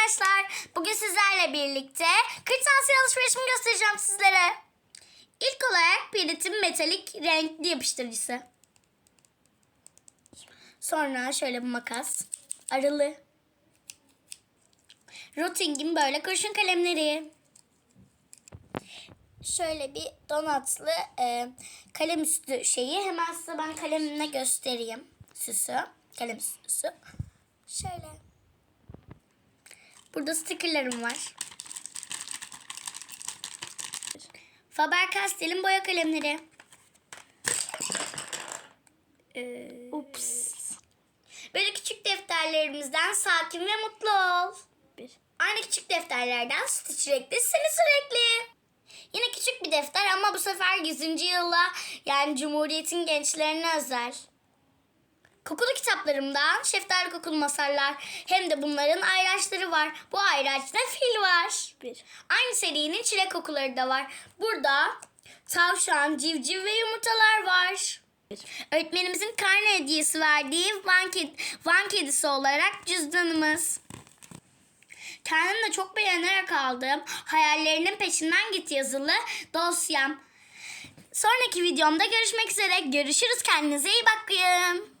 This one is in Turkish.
arkadaşlar. Bugün sizlerle birlikte kırtasiye alışverişimi göstereceğim sizlere. İlk olarak Pirit'in metalik renkli yapıştırıcısı. Sonra şöyle bir makas. Arılı. Rotting'in böyle kurşun kalemleri. Şöyle bir donatlı e, kalem üstü şeyi. Hemen size ben kalemimle göstereyim. Süsü. Kalem süsü. Şöyle. Burada stickerlarım var. Faber-Castell'in boya kalemleri. Ups. Böyle küçük defterlerimizden sakin ve mutlu ol. Bir. Aynı küçük defterlerden Stitch renkli seni sürekli. Yine küçük bir defter ama bu sefer 100. yıla yani Cumhuriyet'in gençlerine özel. Kokulu kitaplarımdan şeftali kokulu masallar hem de bunların ayraçları var. Bu ayraçta fil var. Bir. Aynı serinin çilek kokuları da var. Burada tavşan, civciv ve yumurtalar var. Öğretmenimizin karne hediyesi verdiği Van, Ked Van kedisi olarak cüzdanımız. Kendim de çok beğenerek aldığım hayallerinin peşinden git yazılı dosyam. Sonraki videomda görüşmek üzere. Görüşürüz. Kendinize iyi bakın.